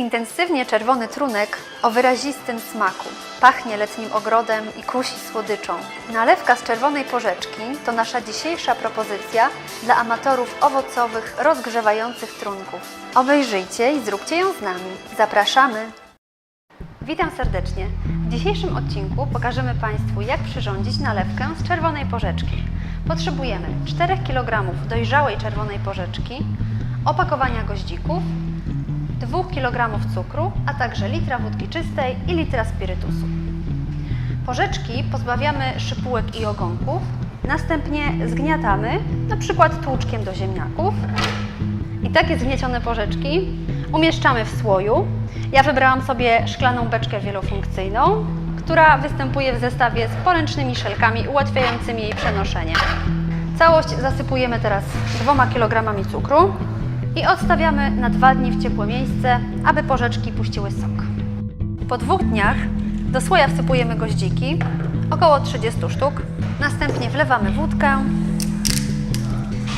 Intensywnie czerwony trunek o wyrazistym smaku. Pachnie letnim ogrodem i kusi słodyczą. Nalewka z czerwonej porzeczki to nasza dzisiejsza propozycja dla amatorów owocowych, rozgrzewających trunków. Obejrzyjcie i zróbcie ją z nami. Zapraszamy! Witam serdecznie. W dzisiejszym odcinku pokażemy Państwu, jak przyrządzić nalewkę z czerwonej porzeczki. Potrzebujemy 4 kg dojrzałej czerwonej porzeczki, opakowania goździków, 2 kg cukru, a także litra wódki czystej i litra spirytusu. Porzeczki pozbawiamy szypułek i ogonków, następnie zgniatamy, na przykład tłuczkiem do ziemniaków. I takie zgniecione porzeczki umieszczamy w słoju. Ja wybrałam sobie szklaną beczkę wielofunkcyjną, która występuje w zestawie z poręcznymi szelkami ułatwiającymi jej przenoszenie. Całość zasypujemy teraz 2 kg cukru i odstawiamy na dwa dni w ciepłe miejsce, aby porzeczki puściły sok. Po dwóch dniach do słoja wsypujemy goździki, około 30 sztuk. Następnie wlewamy wódkę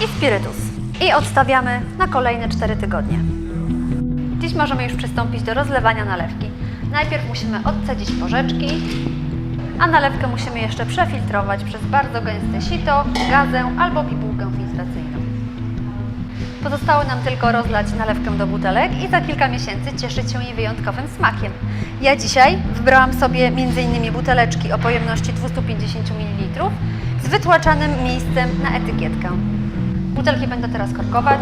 i spirytus. I odstawiamy na kolejne 4 tygodnie. Dziś możemy już przystąpić do rozlewania nalewki. Najpierw musimy odcedzić porzeczki, a nalewkę musimy jeszcze przefiltrować przez bardzo gęste sito, gazę albo bibułkę filtracyjną. Pozostało nam tylko rozlać nalewkę do butelek i za kilka miesięcy cieszyć się jej wyjątkowym smakiem. Ja dzisiaj wybrałam sobie m.in. buteleczki o pojemności 250 ml z wytłaczanym miejscem na etykietkę. Butelki będę teraz korkować.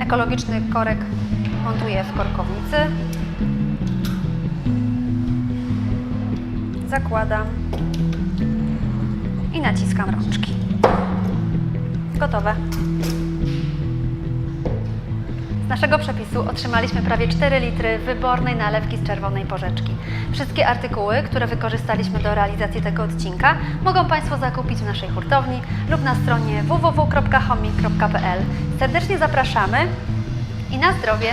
Ekologiczny korek montuję w korkownicy. Zakładam i naciskam rączki. Gotowe. Z naszego przepisu otrzymaliśmy prawie 4 litry wybornej nalewki z czerwonej porzeczki. Wszystkie artykuły, które wykorzystaliśmy do realizacji tego odcinka, mogą Państwo zakupić w naszej hurtowni lub na stronie www.homing.pl. Serdecznie zapraszamy i na zdrowie!